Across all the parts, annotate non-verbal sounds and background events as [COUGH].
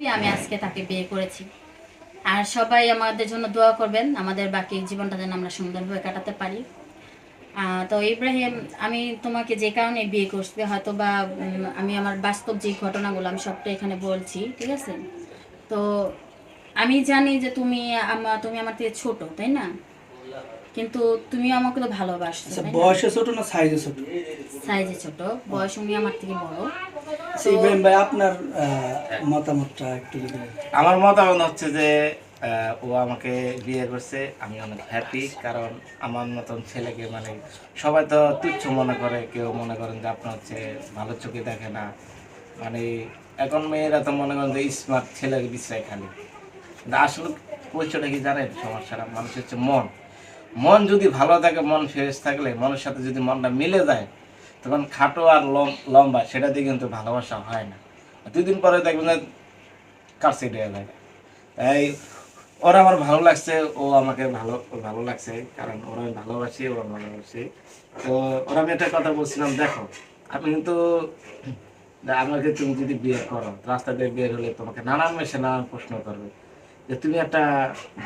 আমি আজকে তাকে বিয়ে করেছি। আর সবাই আমাদের জন্য দোয়া করবেন আমাদের বাকি জীবনটা যেন আমরা সুন্দরভাবে কাটাতে পারি। তো ইব্রাহিম আমি তোমাকে যে কারণে বিয়ে করছি হয়তো বা আমি আমার বাস্তব যে ঘটনাগুলো আমি সবটা এখানে বলছি ঠিক আছে? তো আমি জানি যে তুমি আমার তুমি আমার থেকে ছোট তাই না? কিন্তু তুমি আমাকে তো ভালোবাসছো আচ্ছা? বয়সে ছোট না সাইজে ছোট? সাইজে ছোট বয়স উনি আমার থেকে বড়। ইব্রাহিম ভাই আপনার মতামতটা একটু আমার মতামত হচ্ছে যে ও আমাকে বিয়ে করছে আমি অনেক হ্যাপি কারণ আমার মতন ছেলেকে মানে সবাই তো তুচ্ছ মনে করে কেউ মনে করেন যে আপনার হচ্ছে ভালো চোখে দেখে না। মানে এখন মেয়েরা তো মনে করেন যে স্মার্ট ছেলেকে বিশ্রায় খালি। আসলে পরিচয়টা কি জানেন? সমস্যাটা মানুষ হচ্ছে মন। মন যদি ভালো থাকে মন ফ্রেশ থাকলে মনের সাথে যদি মনটা মিলে যায় তখন খাটো আর লম্বা, সেটা দিয়ে কিন্তু ভালোবাসা হয় না। দুই দিন পরে দেখবেন যে কাছে হয়ে তাই ওরা আমার ভালো লাগছে, ও আমাকে ভালো ভালো লাগছে, কারণ ওরা আমি ভালোবাসি, ওরা ভালোবাসি। তো ওরা আমি একটা কথা বলছিলাম, দেখো, আমি কিন্তু আমাকে তুমি যদি বিয়ে করো, রাস্তা দিয়ে বের হলে তোমাকে নানান মেশে নানান প্রশ্ন করবে। যে তুমি একটা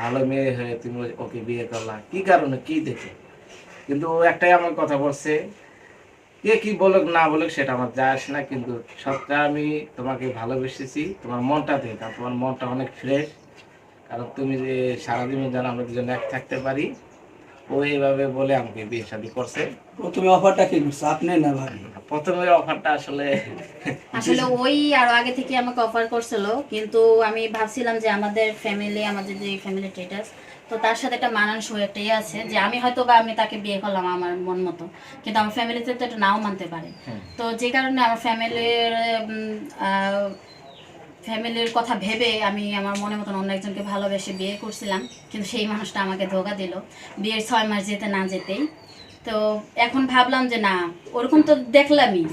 ভালো মেয়ে হয়ে তুমি ওকে বিয়ে করলা, কি কারণে, কি দেখে? কিন্তু ও একটাই আমার কথা বলছে কে কি বলুক, না বলুক, সেটা আমার যায় আসে না, কিন্তু সবটা আমি তোমাকে ভালোবেসেছি। তোমার মনটা থেকে, কারণ তোমার মনটা অনেক ফ্রেশ কারণ তুমি যে সারাদিনের যেন আমরা দুজন এক থাকতে পারি ও এইভাবে বলে আমাকে বিয়ে শাদি করছে। প্রথমে অফারটা কি করছে আপনি না ভাবি? প্রথমে অফারটা আসলে [LAUGHS] আসলে ওই আরও আগে থেকে আমাকে অফার করছিল কিন্তু আমি ভাবছিলাম যে আমাদের ফ্যামিলি আমাদের যে ফ্যামিলি স্টেটাস তো তার সাথে একটা মানানসই একটা ইয়ে আছে যে আমি হয়তো বা আমি তাকে বিয়ে করলাম আমার মন মতো কিন্তু আমার ফ্যামিলিতে তো এটা নাও মানতে পারে। তো যে কারণে আমার ফ্যামিলির ফ্যামিলির কথা ভেবে আমি আমার মনের মতন অন্য একজনকে ভালোবেসে বিয়ে করছিলাম, কিন্তু সেই মানুষটা আমাকে ধোকা দিল। বিয়ের ছয় মাস যেতে না যেতেই। তো এখন ভাবলাম যে না, ওরকম তো দেখলামই।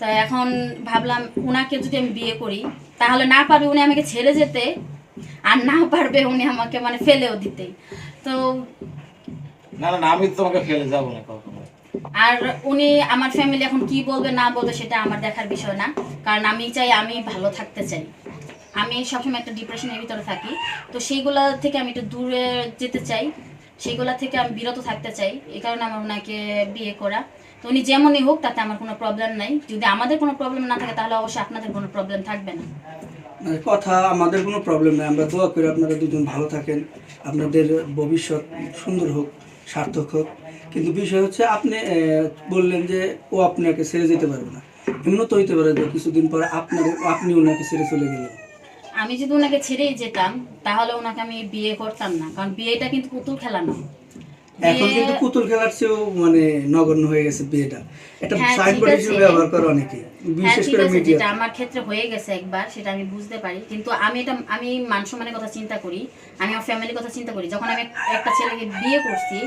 তো এখন ভাবলাম উনাকে যদি আমি বিয়ে করি, তাহলে না পারবে উনি আমাকে ছেড়ে যেতে, আর না পারবে উনি আমাকে মানে ফেলেও দিতে। তো না না আমি তোমাকে ফেলে যাব না কখনো। আর উনি আমার ফ্যামিলি এখন কি বলবে না বলবে সেটা আমার দেখার বিষয় না। কারণ আমি চাই আমি ভালো থাকতে চাই। আমি সবসময় একটা ডিপ্রেশনের ভিতরে থাকি। তো সেইগুলা থেকে আমি একটু দূরে যেতে চাই। সেইগুলা থেকে আমি বিরত থাকতে চাই। এই কারণে আমার ওনাকে বিয়ে করা। তো উনি যেমনই হোক, তাতে আমার কোনো প্রবলেম নাই। যদি আমাদের কোনো প্রবলেম না থাকে, তাহলে অবশ্যই আপনাদের কোনো প্রবলেম থাকবে না। কথা আমাদের কোনো প্রবলেম নেই। আমরা দোয়া করি আপনারা দুজন ভালো থাকেন। আপনাদের ভবিষ্যৎ সুন্দর হোক, সার্থক হোক। কিন্তু বিষয় হচ্ছে আপনি বললেন যে ও আপনাকে ছেড়ে যেতে পারবে না। এমনও তো হইতে পারে যে কিছুদিন পরে আপনার আপনি ওনাকে ছেড়ে চলে গেলেন। আমি যদি ওনাকে ছেড়েই যেতাম, তাহলে ওনাকে আমি বিয়ে করতাম না, কারণ বিয়েটা কিন্তু পুতুল খেলা না এখন কিন্তু পুতুল খেলার চেয়েও মানে নগণ্য হয়ে গেছে বিয়েটা। এটা হ্যাঁ, সাইনবোর্ড হিসেবে ব্যবহার করে অনেকে হ্যাঁ বিশেষ করে মিডিয়া। যেটা আমার ক্ষেত্রে হয়ে গেছে একবার সেটা আমি বুঝতে পারি। কিন্তু আমি এটা আমি মান সম্মানের কথা চিন্তা করি আমি আমার ফ্যামিলির কথা চিন্তা করি। যখন আমি একটা ছেলেকে বিয়ে করছি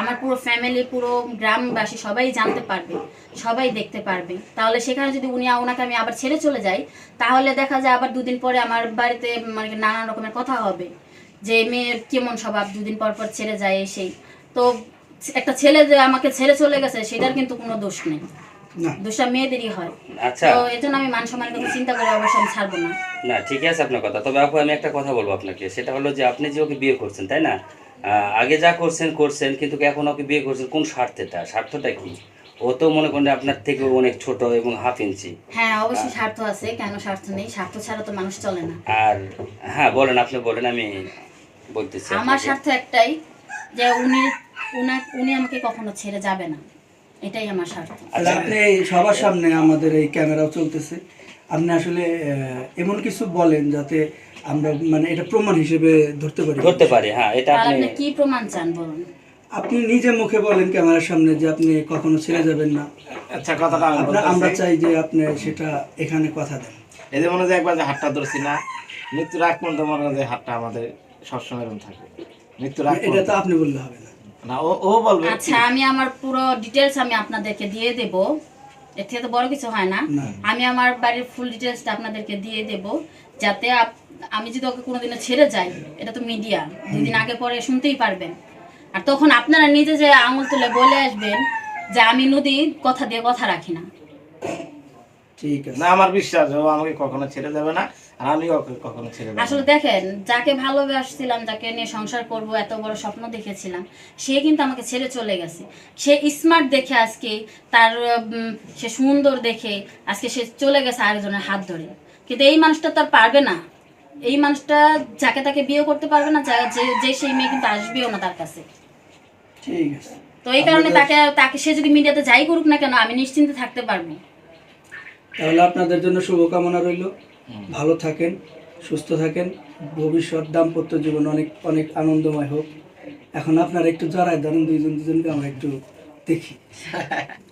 আমার পুরো ফ্যামিলি পুরো গ্রামবাসী সবাই জানতে পারবে সবাই দেখতে পারবে। তাহলে সেখানে যদি উনি ওনাকে আমি আবার ছেড়ে চলে যাই তাহলে দেখা যায় আবার দুদিন পরে আমার বাড়িতে মানে নানান রকমের কথা হবে। যে মেয়ের কেমন স্বভাব দুদিন পর পর ছেড়ে যায় সেই তো একটা ছেলে যে আমাকে ছেড়ে চলে গেছে সেটার কিন্তু কোনো দোষ নেই। দোষটা মেয়েদেরই হয়। আচ্ছা। তো এই জন্য আমি মান সম্মানের কথা চিন্তা করে অবশ্যই আমি ছাড়বো না। না ঠিক আছে আপনার কথা। তবে আপু আমি একটা কথা বলব আপনাকে। সেটা হলো যে আপনি যে ওকে বিয়ে করছেন তাই না? আগে যা করছেন করছেন কিন্তু এখন ওকে বিয়ে করছেন কোন স্বার্থেটা? স্বার্থটা কি? ও তো মনে করেন আপনার থেকে অনেক ছোট এবং হাফ ইঞ্চি হ্যাঁ অবশ্যই স্বার্থ আছে কেন স্বার্থ নেই? স্বার্থ ছাড়া তো মানুষ চলে না। আর হ্যাঁ বলেন আপনি বলেন আমি বলতেছি আমার স্বার্থ একটাই যে উনি উনা উনি আমাকে কখনো ছেড়ে যাবে না। এটাই আমার স্বার্থ। আপনি সবার সামনে আমাদের এই ক্যামেরাও চলতেছে। আপনি আসলে এমন কিছু বলেন যাতে আমরা মানে এটা প্রমাণ হিসেবে ধরতে পারি। ধরতে পারি হ্যাঁ এটা আপনি কি প্রমাণ চান বলুন? আপনি নিজে মুখে বলেন ক্যামেরার সামনে যে আপনি কখনো ছেড়ে যাবেন না। আচ্ছা কথাটা আমরা চাই যে আপনি সেটা এখানে কথা দেন। এই যে মনে হয় যে একবার যে হাতটা ধরছি না মৃত্যুর আগ পর্যন্ত মনে হয় যে হাতটা আমাদের সবসময় এরকম থাকবে মৃত্যুর আগ এটা তো আপনি বললে হবে না। না ও ও বলবে। আচ্ছা আমি আমার পুরো ডিটেলস আমি আপনাদেরকে দিয়ে দেব। এর থেকে তো বড় কিছু হয় না। না। আমি আমার বাড়ির ফুল ডিটেলসটা আপনাদেরকে দিয়ে দেব যাতে আমি যদি ওকে কোনোদিনও ছেড়ে যাই এটা তো মিডিয়া দুদিন আগে পরে শুনতেই পারবেন। আর তখন আপনারা নিজে যে আঙুল তুলে বলে আসবেন যে আমি নদী কথা দিয়ে কথা রাখি না। ঠিক আছে। না আমার বিশ্বাস ও আমাকে কখনো ছেড়ে যাবে না আর আমি কখনো ছেড়ে যাব আসলে দেখেন যাকে ভালোবাসছিলাম যাকে নিয়ে সংসার করব এত বড় স্বপ্ন দেখেছিলাম সে কিন্তু আমাকে ছেড়ে চলে গেছে। সে স্মার্ট দেখে আজকে তার সে সুন্দর দেখে আজকে সে চলে গেছে আরেকজনের হাত ধরে। কিন্তু এই মানুষটা তার পারবে না। এই মানুষটা যাকে তাকে বিয়ে করতে পারবে না যে যে সেই মেয়ে কিন্তু আসবেও না তার কাছে। ঠিক আছে। তো এই কারণে তাকে তাকে সে যদি মিডিয়াতে যাই করুক না কেন আমি নিশ্চিন্তে থাকতে পারব। তাহলে আপনাদের জন্য শুভকামনা রইল। ভালো থাকেন সুস্থ থাকেন। ভবিষ্যৎ দাম্পত্য জীবন অনেক অনেক আনন্দময় হোক। এখন আপনারা একটু জড়ায় ধরেন দুইজন দুজনকে আমরা একটু দেখি। [LAUGHS]